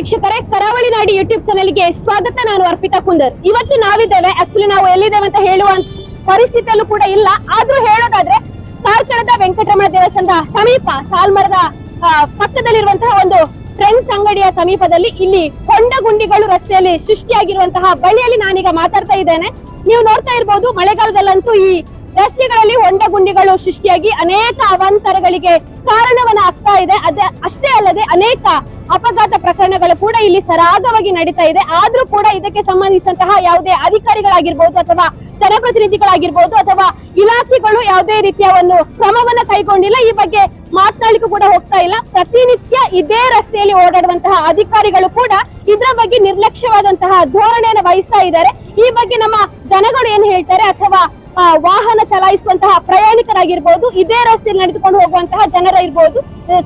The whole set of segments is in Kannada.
ಅಂಗಡಿ ಯೂಟ್ಯೂಬ್ ಚಾನೆಲ್ಗೆ ಸ್ವಾಗತ. ನಾನು ಅರ್ಪಿತಾ ಕುಂದರ್. ಇವತ್ತು ನಾವಿದ್ದೇವೆ. ಆಕ್ಚುಲಿ ನಾವು ಎಲ್ಲಿದ್ದೇವೆ ಅಂತ ಹೇಳುವ ಪರಿಸ್ಥಿತಿಯಲ್ಲೂ ಕೂಡ ಇಲ್ಲ. ಆದ್ರೂ ಹೇಳೋದಾದ್ರೆ ಕಾರ್ಕಳದ ವೆಂಕಟರಮಣ ದೇವಸ್ಥಾನದ ಸಮೀಪ, ಸಾಲ್ಮರದ ಪಕ್ಕದಲ್ಲಿರುವಂತಹ ಒಂದು ಫ್ರೆಂಡ್ಸ್ ಅಂಗಡಿಯ ಸಮೀಪದಲ್ಲಿ ಇಲ್ಲಿ ಕೊಂಡ ಗುಂಡಿಗಳು ರಸ್ತೆಯಲ್ಲಿ ಸೃಷ್ಟಿಯಾಗಿರುವಂತಹ ಬಳ್ಳಿಯಲ್ಲಿ ನಾನೀಗ ಮಾತಾಡ್ತಾ ಇದ್ದೇನೆ. ನೀವು ನೋಡ್ತಾ ಇರ್ಬೋದು, ಮಳೆಗಾಲದಲ್ಲಂತೂ ಈ ರಸ್ತೆಗಳಲ್ಲಿ ಹೊಂಡ ಗುಂಡಿಗಳು ಸೃಷ್ಟಿಯಾಗಿ ಅನೇಕ ಅವಾಂತರಗಳಿಗೆ ಕಾರಣವನ್ನ ಆಗ್ತಾ ಇದೆ. ಅದೇ ಅಷ್ಟೇ ಅಲ್ಲದೆ ಅನೇಕ ಅಪಘಾತ ಪ್ರಕರಣಗಳು ಕೂಡ ಇಲ್ಲಿ ಸರಾಗವಾಗಿ ನಡೀತಾ ಇದೆ. ಆದ್ರೂ ಕೂಡ ಇದಕ್ಕೆ ಸಂಬಂಧಿಸಿದಂತಹ ಯಾವುದೇ ಅಧಿಕಾರಿಗಳಾಗಿರ್ಬಹುದು ಅಥವಾ ಜನಪ್ರತಿನಿಧಿಗಳಾಗಿರ್ಬಹುದು ಅಥವಾ ಇಲಾಖೆಗಳು ಯಾವುದೇ ರೀತಿಯ ಒಂದು ಕ್ರಮವನ್ನ ಕೈಗೊಂಡಿಲ್ಲ. ಈ ಬಗ್ಗೆ ಮಾತನಾಡಲಿಕ್ಕೂ ಕೂಡ ಹೋಗ್ತಾ ಇಲ್ಲ. ಪ್ರತಿನಿತ್ಯ ಇದೇ ರಸ್ತೆಯಲ್ಲಿ ಓಡಾಡುವಂತಹ ಅಧಿಕಾರಿಗಳು ಕೂಡ ಇದರ ಬಗ್ಗೆ ನಿರ್ಲಕ್ಷ್ಯವಾದಂತಹ ಧೋರಣೆಯನ್ನು ವಹಿಸ್ತಾ ಇದ್ದಾರೆ. ಈ ಬಗ್ಗೆ ನಮ್ಮ ಜನಗಳು ಏನ್ ಹೇಳ್ತಾರೆ ಅಥವಾ ವಾಹನ ಚಲಾಯಿಸುವಂತಹ ಪ್ರಯಾಣಿಕರಾಗಿರ್ಬೋದು ಇದೇ ರಸ್ತೆಯಲ್ಲಿ ನಡೆದುಕೊಂಡು ಹೋಗುವಂತಹ ಜನರ ಇರ್ಬೋದು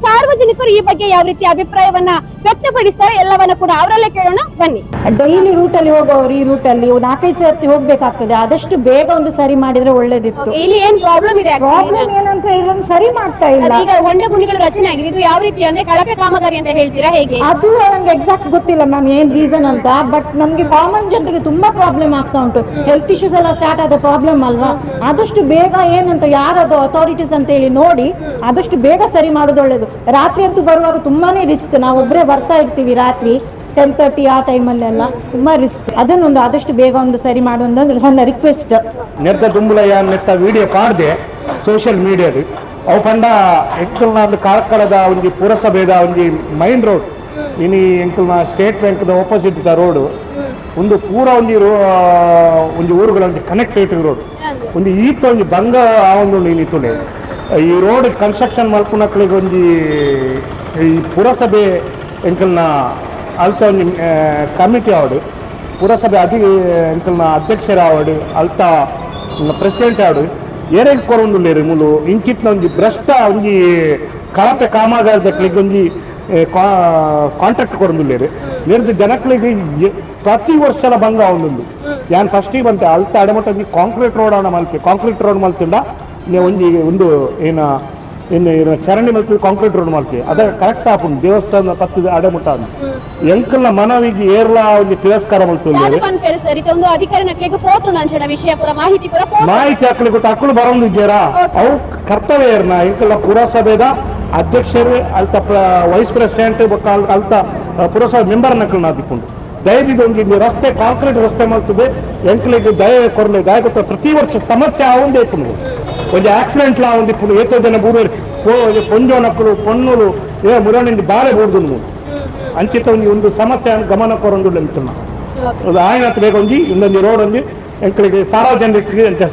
ಸಾರ್ವಜನಿಕರು ಈ ಬಗ್ಗೆ ಯಾವ ರೀತಿ ಅಭಿಪ್ರಾಯವನ್ನ ವ್ಯಕ್ತಪಡಿಸ್ತಾರೆ ಎಲ್ಲವನ್ನ ಕೂಡ ಅವರಲ್ಲೇ ಕೇಳೋಣ. ಬನ್ನಿ. ಡೈಲಿ ರೂಟ್ ಅಲ್ಲಿ ಹೋಗುವವರು ಈ ರೂಟ್ ಅಲ್ಲಿ ನಾಲ್ಕೈದು ಸರ್ತಿ ಹೋಗ್ಬೇಕಾಗ್ತದೆ. ಆದಷ್ಟು ಬೇಗ ಒಂದು ಸರಿ ಮಾಡಿದ್ರೆ ಒಳ್ಳೇದಿತ್ತು. ಇಲ್ಲಿ ಏನ್ ಪ್ರಾಬ್ಲಮ್ ಇದೆ? ಪ್ರಾಬ್ಲಮ್ ಏನಂತ ಇದನ್ನು ಸರಿ ಮಾಡ್ತಾ ಇಲ್ಲ. ಈಗ ಹೊಂಡ ಗುಂಡಿಗಳು ರಚನೆ ಆಗಿದೆ. ಇದು ಯಾವ ರೀತಿ ಅಂದ್ರೆ ಕಳಪೆ ಕಾಮಗಾರಿ ಅಂತ ಹೇಳ್ತೀರಾ ಹೇಗೆ? ಅದು ನಂಗೆ ಎಕ್ಸಾಕ್ಟ್ ಗೊತ್ತಿಲ್ಲ ಮ್ಯಾಮ್ ಏನ್ ರೀಸನ್ ಅಂತ. ಬಟ್ ನಮ್ಗೆ ಕಾಮನ್ ಜನರಿಗೆ ತುಂಬಾ ಪ್ರಾಬ್ಲಮ್ ಆಗ್ತಾ ಉಂಟು. ಹೆಲ್ತ್ ಇಶ್ಯೂಸ್ ಎಲ್ಲ ಸ್ಟಾರ್ಟ್ ಆದ ಪ್ರಾಬ್ಲಮ್ ಅಲ್ವಾ? ಆದಷ್ಟು ಬೇಗ ಏನಂತ ಯಾರದು ಅಥಾರಿಟೀಸ್ ಅಂತ ಹೇಳಿ ನೋಡಿ ಆದಷ್ಟು ಬೇಗ ಸರಿ ಮಾಡೋದು ಒಳ್ಳೇದು. ರಾತ್ರಿ ಅಂತೂ ಬರುವಾಗ ತುಂಬಾನೇ ರಿಸ್ಕ್ ನಾವು ಒಬ್ಬರೇ ಬರ್ತಾ ಇರ್ತೀವಿ ರಾತ್ರಿ ಟೆನ್ ತರ್ಟಿ ಆ ಟೈಮಲ್ಲೆಲ್ಲ ತುಂಬಾ ರಿಸ್ಕ್ ಅದನ್ನೊಂದು ಆದಷ್ಟು ಬೇಗ ಒಂದು ಸರಿ ಮಾಡುವಂತಂದ್ರೆ ನನ್ನ ರಿಕ್ವೆಸ್ಟ್ ನೆತ್ತ ದುಂಬುಲಯ್ಯ ನೆತ್ತ ವಿಡಿಯೋ ಪಾಡ್ದೆ ಸೋಷಿಯಲ್ ಮೀಡಿಯಾದಲ್ಲಿ ಅವು ಪಂಡ ಎಂಕಲ್ನ ಒಂದು ಕಾರ್ಕಳದ ಒಂದು ಪುರಸಭೆದ ಒಂದು ಮೈನ್ ರೋಡ್ ಇನಿ ಎಂಕಲ್ನ ಸ್ಟೇಟ್ ಬ್ಯಾಂಕ್ದ ಆಪೋಸಿಟ್ ದ ರೋಡ್ ಒಂದು ಪೂರ ಒಂದು ರೋ ಒಂದು ಊರುಗಳ ಒಂದು ಕನೆಕ್ಟಿವಿಟಿ ರೋಡ್ ಒಂದು ಈತ ಒಂದು ಬಂಗ ಆ ಒಂದು ನೀನಿತ್ತುಲೆ ಈ ರೋಡ್ ಕನ್ಸ್ಟ್ರಕ್ಷನ್ ಮಲ್ಪುನಕ್ಲಿಗೆ ಒಂದು ಈ ಪುರಸಭೆ ಎಂಕಲ್ನ ಅಲ್ತ ಕಮಿಟಿ ಆವಡು ಪುರಸಭೆ ಅಧಿ, ಎಂಕಲ್ನ ಅಧ್ಯಕ್ಷರ ಆವಡು ಅಲ್ತ ಪ್ರೆಸಿಡೆಂಟ್ ಆವಡು ಏರೇಗ್ ಕೊರೊಂದುಲ್ಲೇರಿ ಮುಲು? ಇಂಚಿತ್ನ ಒಂಜಿ ಭ್ರಷ್ಟ ಒಂಜಿ ಕಳಪೆ ಕಾಮಗಾರಿದಕ್ಲಿಗೆ ಒಂಜಿ ಕಾಂಟ್ರಾಕ್ಟ್ ಕೊರೊಂದುಲ್ಲೇರಿ ನಿರ್ದು ಜನಕ್ಲಿಗೆ ಪ್ರತಿ ವರ್ಷದ ಭಂಗ ಅವನೊಂದು ಯಾನ್ ಫಸ್ಟಿಗೆ ಬಂತೆ ಅಲ್ತ ಅಡಮಟ್ಟ ಒಂಜಿ ಕಾಂಕ್ರೀಟ್ ರೋಡ್ ಅವನ ಮಲ್ಪೆ ಕಾಂಕ್ರೀಟ್ ರೋಡ್ ಮಲ್ತಿಂದ ಒಂಜಿ ಒಂದು ಏನು ಇನ್ನು ಏನು ಚರಂಡಿ ಮತ್ತು ಕಾಂಕ್ರೀಟ್ ರೋಡ್ ಮಾಡ್ತೀವಿ. ಅದ ಕರೆಕ್ಟ್ ಆಪುಂಡು ದೇವಸ್ಥಾನ ಪತ್ತದ ಅಡೆಮುಟ್ಟ ಅಂತ ಎಂಕಲ್ನ ಮನವಿಗೆ ಏರ್ಲ ಒಂದು ತಿರಸ್ಕಾರ ಮಾಡ್ತೀವಿ ಒಂದು ಮಾಹಿತಿ ಹಾಕಲಿ ಪೋತು ಮಾಹಿತಿ ಹಾಕ್ಲಿ ಗೊತ್ತು? ಅಕ್ಕಳು ಅವು ಕರ್ತವ್ಯ ಏರ್ನ ಎಂಕಲ್ನ ಪುರಸಭೆದ ಅಧ್ಯಕ್ಷರು ಅಲ್ತ ವೈಸ್ ಪ್ರೆಸಿಡೆಂಟ್ ಅಲ್ತ ಪುರಸಭೆ ಮೆಂಬರ್ ನಕ್ಕಳನ್ನ ಹಾಕಿಕೊಂಡು ದಯವಿಟ್ಟು ಒಂದು ಇಲ್ಲಿ ರಸ್ತೆ ಕಾಂಕ್ರೀಟ್ ರಸ್ತೆ ಮಾಡ್ತದೆ ಎಂಕ್ಲಿಗೆ ದಯ ಕೊರಲೆ ದಯ ಕೊಟ್ಟ ಪ್ರತಿ ವರ್ಷ ಸಮಸ್ಯೆ ಆವಂದೇ ಇಪ್ಪುನು ಒಂದು ಆಕ್ಸಿಡೆಂಟ್ ಲಾ ಒಂದು ಇಪ್ಪುನು ಏತೋ ಜನ ಬೂರು ಪೊಂಜೋ ನಕ್ಕಳು ಪೊನ್ನುಲು ಏ ಮುರಣಿಂದ ಬಾಳೆ ಬೂರ್ದು ಅಂಚಿತ ಒಂದು ಒಂದು ಸಮಸ್ಯೆ ಗಮನ ಕೊರೊಂದು ಅಂಚನ್ನ ಅದು ఆయన ಬೇಗ ಒಂಜಿ ಇನ್ನೊಂದು ರೋಡ್ ಒಂಜಿ ಎಂಕಳಿಗೆ ಸಾರ್ವಜನಿಕರಿಗೆ ಎಂತ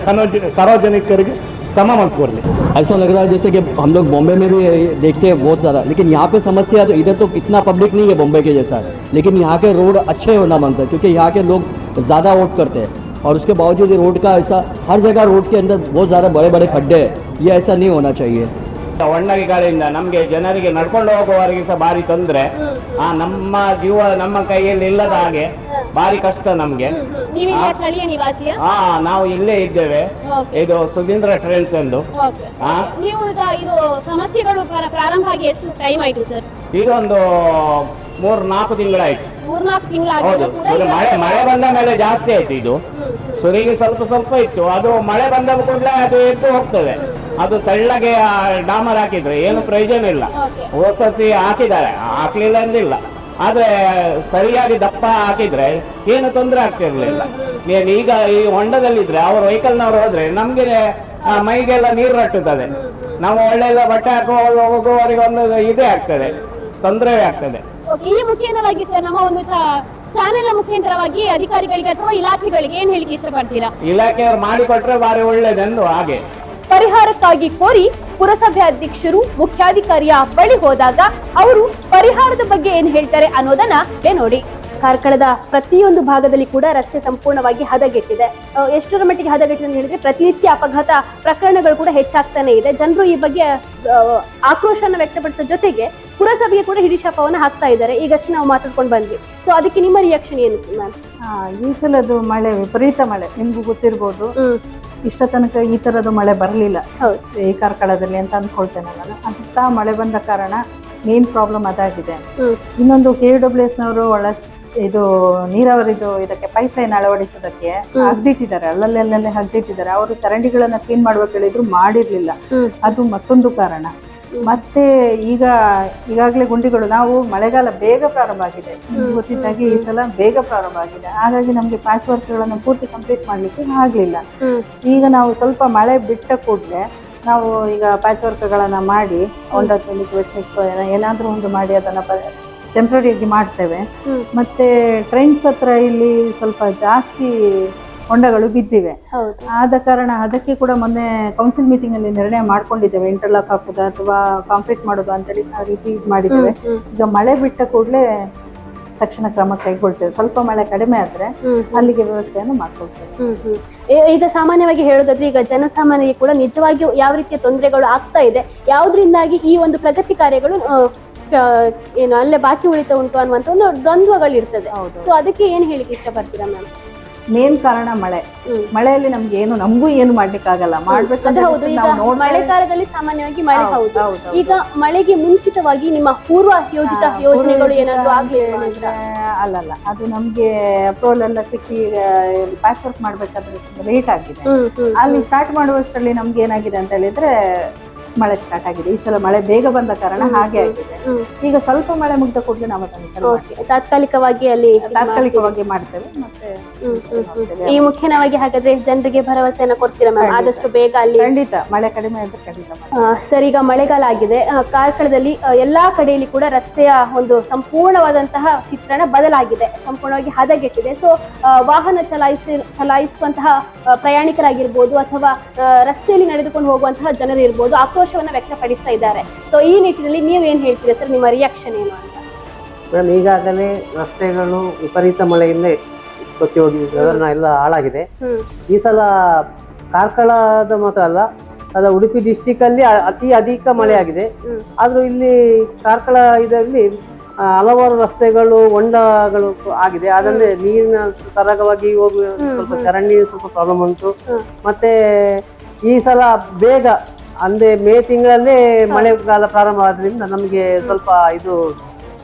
तमाम अखबार में ऐसा लग रहा है जैसे कि हम लोग बॉम्बे में भी देखते हैं बहुत ज़्यादा। लेकिन यहाँ पे समस्या तो इधर तो इतना पब्लिक नहीं है बॉम्बे के जैसा। लेकिन यहाँ के रोड अच्छे होना बनता है, क्योंकि यहाँ के लोग ज़्यादा वोट करते हैं। और उसके बावजूद रोड का ऐसा, हर जगह रोड के अंदर बहुत ज़्यादा बड़े बड़े खड्डे हैं। ये ऐसा नहीं होना चाहिए। ಹೊಂಡಗಳಿಂದ ನಮಗೆ ಜನರಿಗೆ ನಡ್ಕೊಂಡು ಹೋಗುವವರಿಗೆ ಸಹ ಭಾರಿ ತೊಂದರೆ. ಆ ನಮ್ಮ ಜೀವ ನಮ್ಮ ಕೈಯಲ್ಲಿ ಇಲ್ಲದ ಹಾಗೆ ಭಾರಿ ಕಷ್ಟ ನಮಗೆ. ಹಾ ನಾವು ಇಲ್ಲೇ ಇದ್ದೇವೆ. ಇದು ಸುಧೀಂದ್ರ ಟ್ರೆಂಡ್ಸ್ ಎಂದು. Okay. ಹಾ ನೀವು ಇದು ಸಮಸ್ಯೆಗಳು ಪ್ರ- ಪ್ರಾರಂಭ ಆಗಿ ಎಷ್ಟು ಟೈಮ್ ಆಯ್ತು ಸರ್? ಈಗ ಒಂದು ಮೂರು ನಾಲ್ಕು ತಿಂಗಳಾಯ್ತು ಹೌದು. ಮಳೆ ಮಳೆ ಬಂದ ಮೇಲೆ ಜಾಸ್ತಿ ಆಯ್ತು ಇದು. ಸುರಿಗೆ ಸ್ವಲ್ಪ ಸ್ವಲ್ಪ ಇತ್ತು. ಅದು ಮಳೆ ಬಂದ ಕೂಡಲೇ ಅದು ಎದ್ದು ಹೋಗ್ತದೆ. ಅದು ತಳ್ಳಗೆ ಡಾಮರ್ ಹಾಕಿದ್ರೆ. ಏನು ಪ್ರಯೋಜನ ಇಲ್ಲ. ವಸತಿ ಹೋಸತಿ ಹಾಕಿದ್ದಾರೆ. ಹಾಕ್ಲಿಲ್ಲ ಅಂದಿಲ್ಲ. ಆದ್ರೆ ಸರಿಯಾಗಿ ದಪ್ಪ ಹಾಕಿದ್ರೆ ಏನು ತೊಂದರೆ ಆಗ್ತಿರ್ಲಿಲ್ಲ. ನೀನ್ ಈಗ ಈ ಹೊಂಡದಲ್ಲಿದ್ರೆ ಅವ್ರ ವೆಹಿಕಲ್ನವ್ರು ಹೋದ್ರೆ ನಮ್ಗೆ ಆ, ಮೈಗೆಲ್ಲ ನೀರು ರಟ್ಟುತ್ತದೆ. ನಾವು ಒಳ್ಳೆಲ್ಲ ಬಟ್ಟೆ ಹಾಕುವ ಹೋಗುವವರಿಗೆ ಒಂದು ಇದೇ ಆಗ್ತದೆ. ತೊಂದರೆ ಆಗ್ತದೆ. ಈ ಮುಖೇಂದ್ರವಾಗಿ ಸರ್ ನಮ್ಮ ಒಂದು ಚಾನೆಲ್ ಮುಖಾಂತರವಾಗಿ ಅಧಿಕಾರಿಗಳಿಗೆ ಅಥವಾ ಇಲಾಖೆಗಳಿಗೆ ಏನ್ ಹೇಳಿಕೆ ಇಷ್ಟಪಡ್ತೀರಾ? ಇಲಾಖೆಯವರು ಮಾಡಿಕೊಟ್ರೆ ಬಾರಿ ಒಳ್ಳೇದೆಂದು ಹಾಗೆ. ಪರಿಹಾರಕ್ಕಾಗಿ ಕೋರಿ ಪುರಸಭೆ ಅಧ್ಯಕ್ಷರು ಮುಖ್ಯಾಧಿಕಾರಿಯ ಬಳಿ ಹೋದಾಗ ಅವರು ಪರಿಹಾರದ ಬಗ್ಗೆ ಏನ್ ಹೇಳ್ತಾರೆ ಅನ್ನೋದನ್ನ ನೋಡಿ. ಕಾರ್ಕಳದ ಪ್ರತಿಯೊಂದು ಭಾಗದಲ್ಲಿ ಕೂಡ ರಸ್ತೆ ಸಂಪೂರ್ಣವಾಗಿ ಹದಗೆಟ್ಟಿದೆ. ಎಷ್ಟರ ಮಟ್ಟಿಗೆ ಹದಗೆಟ್ಟಿದೆ ಅಂತ ಹೇಳಿದ್ರೆ ಪ್ರತಿನಿತ್ಯ ಅಪಘಾತ ಪ್ರಕರಣಗಳು ಕೂಡ ಹೆಚ್ಚಾಗ್ತಾನೆ ಇದೆ. ಜನರು ಈ ಬಗ್ಗೆ ಆಕ್ರೋಶವನ್ನು ಆಕ್ರೋಶನ ವ್ಯಕ್ತಪಡಿಸೋ ಜೊತೆಗೆ ಪುರಸಭೆಗೆ ಕೂಡ ಹಿಡಿಶಾಪವನ್ನು ಹಾಕ್ತಾ ಇದ್ದಾರೆ. ಈಗಷ್ಟೇ ನಾವು ಮಾತಾಡ್ಕೊಂಡು ಬಂದ್ವಿ. ಸೊ ಅದಕ್ಕೆ ನಿಮ್ಮ ರಿಯಾಕ್ಷನ್ ಏನು ಮ್ಯಾಮ್ ಈ ಸಲದು ಮಳೆ ವಿಪರೀತ ಮಳೆ. ನಿಮ್ಗೂ ಗೊತ್ತಿರ್ಬೋದು. ಇಷ್ಟ ತನಕ ಈ ತರದ ಮಳೆ ಬರಲಿಲ್ಲ. ಈ ಕಾರ್ಕಳದಲ್ಲಿ ಅಂತ ಅಂದ್ಕೊಳ್ತೇನೆ ನಾನು. ಅಂತ ಮಳೆ ಬಂದ ಕಾರಣ ಮೇನ್ ಪ್ರಾಬ್ಲಮ್ ಅದಾಗಿದೆ. ಇನ್ನೊಂದು ಕೆ ಡಬ್ಲ್ಯೂ ಎಸ್ನವರು ಒಳ ಇದು ನೀರಾವರಿದು ಇದಕ್ಕೆ ಪೈಪ್ ಲೈನ್ ಅಳವಡಿಸೋದಕ್ಕೆ ಹಗ್ದಿಟ್ಟಿದ್ದಾರೆ ಅಲ್ಲಲ್ಲಿ ಅಲ್ಲಲ್ಲಿ ಹಗ್ದಿಟ್ಟಿದ್ದಾರೆ. ಅವರು ಚರಂಡಿಗಳನ್ನ ಕ್ಲೀನ್ ಮಾಡ್ಬೇಕು ಹೇಳಿದ್ರು ಮಾಡಿರ್ಲಿಲ್ಲ. ಅದು ಮತ್ತೊಂದು ಕಾರಣ. ಮತ್ತೆ ಈಗ ಈಗಾಗಲೇ ಗುಂಡಿಗಳು ನಾವು ಮಳೆಗಾಲ ಬೇಗ ಪ್ರಾರಂಭ ಆಗಿದೆ. ಗೊತ್ತಿದ್ದಾಗಿ ಈ ಸಲ ಬೇಗ ಪ್ರಾರಂಭ ಆಗಿದೆ. ಹಾಗಾಗಿ ನಮಗೆ ಪ್ಯಾಚ್ ವರ್ಕ್ಗಳನ್ನು ಪೂರ್ತಿ ಕಂಪ್ಲೀಟ್ ಮಾಡಲಿಕ್ಕೆ ಆಗಲಿಲ್ಲ. ಈಗ ನಾವು ಸ್ವಲ್ಪ ಮಳೆ ಬಿಟ್ಟ ಕೂಡಲೇ ನಾವು ಈಗ ಪ್ಯಾಚ್ ವರ್ಕ್ಗಳನ್ನು ಮಾಡಿ ಒಂದು ಹತ್ತು ವೆಟ್ನಿಕ್ಸ್ ಏನಾದರೂ ಒಂದು ಮಾಡಿ ಅದನ್ನು ಟೆಂಪ್ರರಿಯಾಗಿ ಮಾಡ್ತೇವೆ. ಮತ್ತೆ ಟ್ರೆಂಡ್ಸ್ ಹತ್ರ ಇಲ್ಲಿ ಸ್ವಲ್ಪ ಜಾಸ್ತಿ ಹೊಂಡಗಳು ಬಿದ್ದಿವೆ. ಆದ ಕಾರಣ ಅದಕ್ಕೆ ಕೂಡ ಮೊನ್ನೆ ಕೌನ್ಸಿಲ್ ಮೀಟಿಂಗ್ ಅಲ್ಲಿ ನಿರ್ಣಯ ಮಾಡ್ಕೊಂಡಿದ್ದೇವೆ. ಇಂಟರ್ಲಾಕ್ ಹಾಕುದು ಅಥವಾ ಕಾಂಕ್ರೀಟ್ ಮಾಡೋದು ಅಂತೇಳಿ ಆ ರೀತಿ ಇದ್ ಮಾಡಿದ್ದೇವೆ. ಈಗ ಮಳೆ ಬಿಟ್ಟ ಕೂಡಲೇ ತಕ್ಷಣ ಕ್ರಮ ಕೈಗೊಳ್ತೇವೆ. ಸ್ವಲ್ಪ ಮಳೆ ಕಡಿಮೆ ಆದ್ರೆ ಅಲ್ಲಿಗೆ ವ್ಯವಸ್ಥೆಯನ್ನು ಮಾಡ್ಕೊಳ್ತೇವೆ. ಈಗ ಸಾಮಾನ್ಯವಾಗಿ ಹೇಳೋದಾದ್ರೆ ಈಗ ಜನಸಾಮಾನ್ಯರಿಗೆ ಕೂಡ ನಿಜವಾಗಿಯೂ ಯಾವ ರೀತಿಯ ತೊಂದರೆಗಳು ಆಗ್ತಾ ಇದೆ. ಯಾವ್ದ್ರಿಂದಾಗಿ ಈ ಒಂದು ಪ್ರಗತಿ ಕಾರ್ಯಗಳು ಏನು ಅಲ್ಲೇ ಬಾಕಿ ಉಳಿತ ಉಂಟು ಅನ್ನುವಂತ ಒಂದು ದ್ವಂದ್ವಗಳು ಇರ್ತದೆ ಹೌದು. ಸೊ ಅದಕ್ಕೆ ಏನ್ ಹೇಳಿಕ್ಕೆ ಇಷ್ಟಪಡ್ತೀರಾ ಮ್ಯಾಮ್? ಮೇನ್ ಕಾರಣ ಮಳೆ. ಮಳೆಯಲ್ಲಿ ನಮ್ಗೆ ಏನು ನಮಗೂ ಏನು ಮಾಡ್ಲಿಕ್ಕಾಗಲ್ಲ. ಆಗಲ್ಲ ಮಾಡ್ಬೇಕಂದ್ರೆ ಹೌದು. ಈಗ ಮಳೆಗಾಲದಲ್ಲಿ ಸಾಮಾನ್ಯವಾಗಿ ಮಳೆ ಹೌದು. ಈಗ ಮಳೆಗೆ ಮುಂಚಿತವಾಗಿ ನಿಮ್ಮ ಪೂರ್ವ ಯೋಜಿತ ಯೋಜನೆಗಳು ಏನಾದ್ರು ಆಗ್ಲಿಲ್ಲ ಅಲ್ಲ ಅಲ್ಲಲ್ಲ ಅದು ನಮ್ಗೆ ಅಪ್ರೂವಲ್ ಎಲ್ಲ ಸಿಕ್ಕಿ ಪ್ಯಾಕ್ ವರ್ಕ್ ಮಾಡ್ಬೇಕಾದ್ರೆ ಲೇಟ್ ಆಗಿದೆ. ಅಲ್ಲಿ ಸ್ಟಾರ್ಟ್ ಮಾಡುವಷ್ಟರಲ್ಲಿ ನಮ್ಗೆ ಏನಾಗಿದೆ ಅಂತ ಹೇಳಿದ್ರೆ ಮಳೆ ಸ್ಟಾರ್ಟ್ ಆಗಿದೆ. ಈ ಸಲ ಮಳೆ ಬೇಗ ಬಂದ ಕಾರಣ ಹಾಗೆ ಆಗಿದೆ. ಈಗ ಸ್ವಲ್ಪ ಮಳೆ ಮುಗ್ದ ಕೂಡಲೇ ನಾವು ಅದನ್ನು ತಾತ್ಕಾಲಿಕವಾಗಿ ಅಲ್ಲಿ ತಾತ್ಕಾಲಿಕವಾಗಿ ಮಾಡ್ತೇವೆ ಮತ್ತೆ. ಈ ಮುಖ್ಯವಾಗಿ ಹಾಗಾದ್ರೆ ಜನರಿಗೆ ಭರವಸೆಯನ್ನ ಕೊಡ್ತೀರಾ ಮ್ಯಾಮ್? ಆದಷ್ಟು ಬೇಗ ಅಲ್ಲಿ ಖಂಡಿತ. ಮಳೆ ಕಡಿಮೆ ಆದ್ರೆ ಖಂಡಿತ ಸರ್ ಈಗ ಮಳೆಗಾಲ ಆಗಿದೆ. ಕಾರ್ಕಳದಲ್ಲಿ ಎಲ್ಲಾ ಕಡೆಯಲ್ಲಿ ಕೂಡ ರಸ್ತೆಯ ಒಂದು ಸಂಪೂರ್ಣವಾದಂತಹ ಚಿತ್ರಣ ಬದಲಾಗಿದೆ. ಸಂಪೂರ್ಣವಾಗಿ ಹದಗೆಟ್ಟಿದೆ. ಸೊ ವಾಹನ ಚಲಾಯಿಸಿ ಚಲಾಯಿಸುವಂತಹ ಪ್ರಯಾಣಿಕರಾಗಿರ್ಬೋದು ಅಥವಾ ರಸ್ತೆಯಲ್ಲಿ ನಡೆದುಕೊಂಡು ಹೋಗುವಂತಹ ಜನರು ಇರ್ಬೋದು ಆಕ್ರೋಶವನ್ನ ವ್ಯಕ್ತಪಡಿಸ್ತಾ ಇದ್ದಾರೆ. ಸೊ ಈ ನಿಟ್ಟಿನಲ್ಲಿ ನೀವು ಏನು ಹೇಳ್ತೀರಾ ಸರ್? ನಿಮ್ಮ ರಿಯಾಕ್ಷನ್ ಏನು ಅಂತ? ಮೇಡಮ್ ಈಗಾಗಲೇ ರಸ್ತೆಗಳು ವಿಪರೀತ ಮಳೆಯಿಂದ ಗೊತ್ತಿ ಹೋಗಿ ವ್ಯವಹಾರ ಎಲ್ಲ ಹಾಳಾಗಿದೆ. ಈ ಸಲ ಕಾರ್ಕಳದ ಮಾತ್ರ ಅಲ್ಲ ಅದ ಉಡುಪಿ ಡಿಸ್ಟಿಕ್ ಅಲ್ಲಿ ಅತಿ ಅಧಿಕ ಮಳೆ ಆಗಿದೆ. ಆದ್ರೂ ಇಲ್ಲಿ ಕಾರ್ಕಳ ಇದರಲ್ಲಿ ಹಲವಾರು ರಸ್ತೆಗಳು ಹೊಂಡಗಳು ಆಗಿದೆ. ಅದಲ್ಲದೆ ನೀರಿನ ಸರಾಗವಾಗಿ ಹೋಗುವ ಸ್ವಲ್ಪ ಚರಂಡಿ ಸ್ವಲ್ಪ ಪ್ರಾಬ್ಲಮ್ ಉಂಟು. ಮತ್ತೆ ಈ ಸಲ ಬೇಗ ಅಂದ್ರೆ ಮೇ ತಿಂಗಳಲ್ಲೇ ಮಳೆಗಾಲ ಪ್ರಾರಂಭ ಆದ್ರಿಂದ ನಮಗೆ ಸ್ವಲ್ಪ ಇದು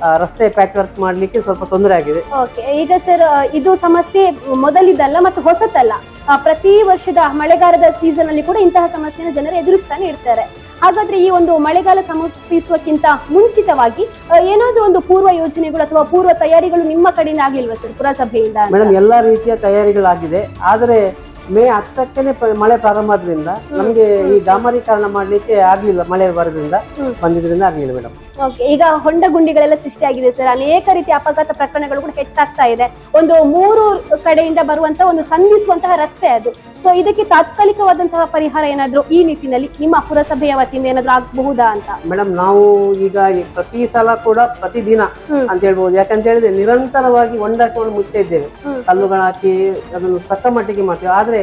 ಆ, ರಸ್ತೆ ಪ್ಯಾಚ್ ವರ್ಕ್ ಮಾಡ್ಲಿಕ್ಕೆ ಸ್ವಲ್ಪ ತೊಂದರೆ ಆಗಿದೆ. ಓಕೆ ಈಗ ಸರ್ ಇದು ಸಮಸ್ಯೆ ಮೊದಲಿದ್ದಲ್ಲ ಮತ್ತು ಹೊಸತಲ್ಲ ಆ, ಪ್ರತಿ ವರ್ಷದ ಮಳೆಗಾಲದ ಸೀಸನ್ ಅಲ್ಲಿ ಕೂಡ ಇಂತಹ ಸಮಸ್ಯೆಯನ್ನು ಜನರು ಎದುರಿಸ್ತಾನೆ ಇರ್ತಾರೆ. ಹಾಗಾದ್ರೆ ಈ ಒಂದು ಮಳೆಗಾಲ ಸಮರ್ಪಿಸುವಕ್ಕಿಂತ ಮುಂಚಿತವಾಗಿ ಆ, ಏನಾದ್ರೂ ಒಂದು ಪೂರ್ವ ಯೋಜನೆಗಳು ಅಥವಾ ಪೂರ್ವ ತಯಾರಿಗಳು ನಿಮ್ಮ ಕಡೆಯಿಂದ ಆಗಿಲ್ವಾ ಸರ್ ಪುರಸಭೆಯಿಂದ? ಮೇಡಮ್ ಎಲ್ಲಾ ರೀತಿಯ ತಯಾರಿಗಳಾಗಿದೆ. ಆದರೆ ಮೇ ಹತ್ತಕ್ಕೇನೆ ಮಳೆ ಪ್ರಾರಂಭ ಆದ್ರಿಂದ ನಮಗೆ ಈ ಡಾಮರೀಕರಣ ಮಾಡ್ಲಿಕ್ಕೆ ಆಗ್ಲಿಲ್ಲ ಮಳೆ ಬರೋದ್ರಿಂದ. ಬಂದಿದ್ರಿಂದ ಆಗ್ಲಿಲ್ಲ ಮೇಡಮ್. ಓಕೆ ಈಗ ಹೊಂಡ ಗುಂಡಿಗಳೆಲ್ಲ ಸೃಷ್ಟಿಯಾಗಿದೆ ಸರ್. ಅನೇಕ ರೀತಿಯ ಅಪಘಾತ ಪ್ರಕರಣಗಳು ಕೂಡ ಹೆಚ್ಚಾಗ್ತಾ ಇದೆ. ಒಂದು ಮೂರು ಕಡೆಯಿಂದ ಬರುವಂತಹ ಒಂದು ಸಂಧಿಸುವಂತಹ ರಸ್ತೆ ಅದು. ಸೊ ಇದಕ್ಕೆ ತಾತ್ಕಾಲಿಕವಾದಂತಹ ಪರಿಹಾರ ಏನಾದ್ರು ಈ ನಿಟ್ಟಿನಲ್ಲಿ ನಿಮ್ಮ ಪುರಸಭೆಯ ವತಿಯಿಂದ ಏನಾದ್ರು ಆಗಬಹುದಾ ಅಂತ? ಮೇಡಮ್ ನಾವು ಈಗ ಪ್ರತಿ ಸಲ ಕೂಡ ಪ್ರತಿದಿನ ಅಂತ ಹೇಳ್ಬಹುದು ಯಾಕಂತ ಹೇಳಿದ್ರೆ ನಿರಂತರವಾಗಿ ಹೊಂಡಕ್ಕೆ ಮುಚ್ಚೇ ಇದ್ದೇವೆ. ಕಲ್ಲುಗಳು ಹಾಕಿ ಅದನ್ನು ಸತ್ತ ಮಟ್ಟಿಗೆ ಮಾಡ್ತೇವೆ. ಆದ್ರೆ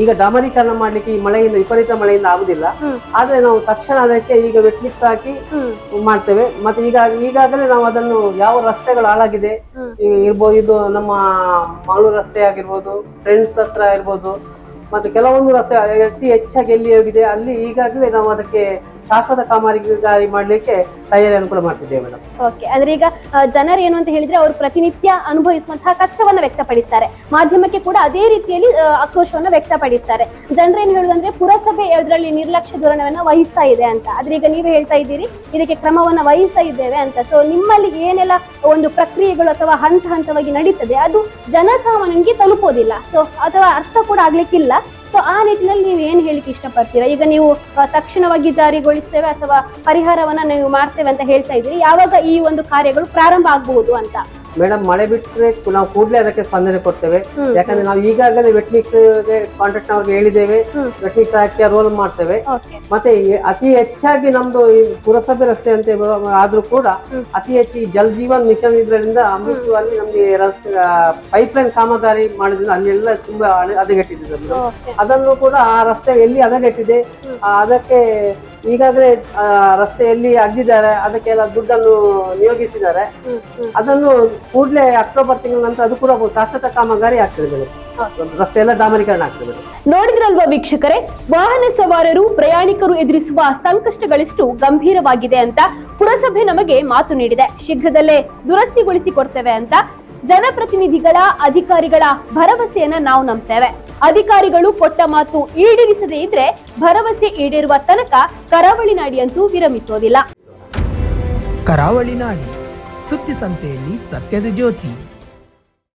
ಈಗ ಡಾಮರೀಕರಣ ಮಾಡ್ಲಿಕ್ಕೆ ಈ ಮಳೆಯಿಂದ ವಿಪರೀತ ಮಳೆಯಿಂದ ಆಗುದಿಲ್ಲ. ಆದ್ರೆ ನಾವು ತಕ್ಷಣ ಅದಕ್ಕೆ ಈಗ ವೆಟ್ಲಿಕ್ಸ್ ಹಾಕಿ ಮಾಡ್ತೇವೆ. ಮತ್ತೆ ಈಗ ಈಗಾಗಲೇ ನಾವು ಅದನ್ನು ಯಾವ ರಸ್ತೆಗಳು ಹಾಳಾಗಿದೆ ಇರ್ಬೋದು ಇದು ನಮ್ಮ ಮಂಗಳೂರು ರಸ್ತೆ ಆಗಿರ್ಬೋದು ಫ್ರೆಂಡ್ಸ್ ಹತ್ರ ಇರ್ಬೋದು ಮತ್ತೆ ಕೆಲವೊಂದು ರಸ್ತೆ ಅತಿ ಹೆಚ್ಚಾಗಿ ಎಲ್ಲಿ ಹೋಗಿದೆ ಅಲ್ಲಿ ಈಗಾಗಲೇ ನಾವು ಅದಕ್ಕೆ ಶಾಶ್ವತ ಕಾಮಗಾರಿ ಮಾಡಲಿಕ್ಕೆ ತಯಾರಿ ಅನುಕೂಲ ಮಾಡ್ತಿದ್ದೇವೆ ಮೇಡಮ್. ಓಕೆ, ಅಂದ್ರೆ ಈಗ ಜನರು ಏನು ಅಂತ ಹೇಳಿದ್ರೆ ಅವರು ಪ್ರತಿನಿತ್ಯ ಅನುಭವಿಸುವಂತಹ ಕಷ್ಟವನ್ನ ವ್ಯಕ್ತಪಡಿಸ್ತಾರೆ. ಮಾಧ್ಯಮಕ್ಕೆ ಕೂಡ ಅದೇ ರೀತಿಯಲ್ಲಿ ಆಕ್ರೋಶವನ್ನು ವ್ಯಕ್ತಪಡಿಸ್ತಾರೆ. ಜನರು ಏನು ಹೇಳುದಂದ್ರೆ, ಪುರಸಭೆ ಇದರಲ್ಲಿ ನಿರ್ಲಕ್ಷ್ಯ ಧೋರಣವನ್ನ ವಹಿಸ್ತಾ ಇದೆ ಅಂತ. ಆದ್ರೆ ಈಗ ನೀವು ಹೇಳ್ತಾ ಇದ್ದೀರಿ, ಇದಕ್ಕೆ ಕ್ರಮವನ್ನ ವಹಿಸ್ತಾ ಇದ್ದೇವೆ ಅಂತ. ಸೊ ನಿಮ್ಮಲ್ಲಿ ಏನೆಲ್ಲ ಒಂದು ಪ್ರಕ್ರಿಯೆಗಳು ಅಥವಾ ಹಂತ ಹಂತವಾಗಿ ನಡೀತದೆ, ಅದು ಜನಸಾಮಾನ್ಯನಿಗೆ ತಲುಪೋದಿಲ್ಲ. ಸೊ ಅಥವಾ ಅರ್ಥ ಕೂಡ ಆಗ್ಲಿಕ್ಕಿಲ್ಲ. ಸೊ ಆ ನಿಟ್ಟಿನಲ್ಲಿ ನೀವು ಏನು ಹೇಳಿಕ್ಕೆ ಇಷ್ಟಪಡ್ತೀರಾ? ಈಗ ನೀವು ತಕ್ಷಣವಾಗಿ ಜಾರಿಗೊಳಿಸ್ತೇವೆ ಅಥವಾ ಪರಿಹಾರವನ್ನ ನೀವು ಮಾಡ್ತೇವೆ ಅಂತ ಹೇಳ್ತಾ ಇದ್ದೀರಿ. ಯಾವಾಗ ಈ ಒಂದು ಕಾರ್ಯಗಳು ಪ್ರಾರಂಭ ಆಗಬಹುದು ಅಂತ? ಮೇಡಮ್ ಮಳೆ ಬಿಟ್ಟರೆ ನಾವು ಕೂಡಲೇ ಅದಕ್ಕೆ ಸ್ಪಂದನೆ ಕೊಡ್ತೇವೆ. ಯಾಕಂದ್ರೆ ನಾವು ಈಗಾಗಲೇ ವೆಟ್ನಿಕ್ಸ್ ಕಾಂಟ್ರಾಕ್ಟ್ ಅವ್ರಿಗೆ ಹೇಳಿದ್ದೇವೆ. ವೆಟ್ನಿಕ್ಸ್ ಹಾಕಿ ರೋಲ್ ಮಾಡ್ತೇವೆ. ಮತ್ತೆ ಅತಿ ಹೆಚ್ಚಾಗಿ ನಮ್ದು ಈ ಪುರಸಭೆ ರಸ್ತೆ ಅಂತ ಆದ್ರೂ ಕೂಡ ಅತಿ ಹೆಚ್ಚು ಜಲ್ ಜೀವನ್ ಮಿಷನ್ ಇದ್ರಿಂದ ಅಮೃತ ಅಲ್ಲಿ ನಮ್ಗೆ ರಸ್ತೆ ಪೈಪ್ ಲೈನ್ ಕಾಮಗಾರಿ ಮಾಡಿದ್ರೆ ಅಲ್ಲೆಲ್ಲ ತುಂಬಾ ಹದಗೆಟ್ಟಿದೆ ಅದನ್ನು ಕೂಡ ಆ ರಸ್ತೆ ಎಲ್ಲಿ ಹದಗೆಟ್ಟಿದೆ ಅದಕ್ಕೆ ಈಗಾಗಲೇ ರಸ್ತೆಯಲ್ಲಿ ಅಗ್ದಿದ್ದಾರೆ ಅದಕ್ಕೆಲ್ಲ ದುಡ್ಡನ್ನು ನಿಯೋಗಿಸಿದ್ದಾರೆ. ಅದನ್ನು ಕೂಡಲೇ ಅಕ್ಟೋಬರ್ ತಿಂಗಳ ನಂತರ ಅದು ಕೂಡ ಶಾಶ್ವತ ಕಾಮಗಾರಿ ಆಗ್ತದೆ ಮೇಡಮ್. ರಸ್ತೆ ಎಲ್ಲ ಡಾಮರೀಕರಣ ಆಗ್ತದೆ ನೋಡಿದ್ರಲ್ವಾ ವೀಕ್ಷಕರೇ? ವಾಹನ ಸವಾರರು ಪ್ರಯಾಣಿಕರು ಎದುರಿಸುವ ಸಂಕಷ್ಟಗಳಿಷ್ಟು ಗಂಭೀರವಾಗಿದೆ ಅಂತ ಪುರಸಭೆ ನಮಗೆ ಮಾತು ನೀಡಿದೆ. ಶೀಘ್ರದಲ್ಲೇ ದುರಸ್ತಿಗೊಳಿಸಿ ಕೊಡ್ತೇವೆ ಅಂತ ಜನಪ್ರತಿನಿಧಿಗಳ ಅಧಿಕಾರಿಗಳ ಭರವಸೆಯನ್ನ ನಾವು ನಂಬ್ತೇವೆ. ಅಧಿಕಾರಿಗಳು ಕೊಟ್ಟ ಮಾತು ಈಡೇರಿಸದೇ ಇದ್ರೆ ಭರವಸೆ ಈಡೇರುವ ತನಕ ಕರಾವಳಿ ನಾಡಿಯಂತೂ ವಿರಮಿಸೋದಿಲ್ಲ ಕರಾವಳಿ ನಾಡಿ, ಸುದ್ದಿ ಸಂತೆಯಲ್ಲಿ ಸತ್ಯದ ಜ್ಯೋತಿ.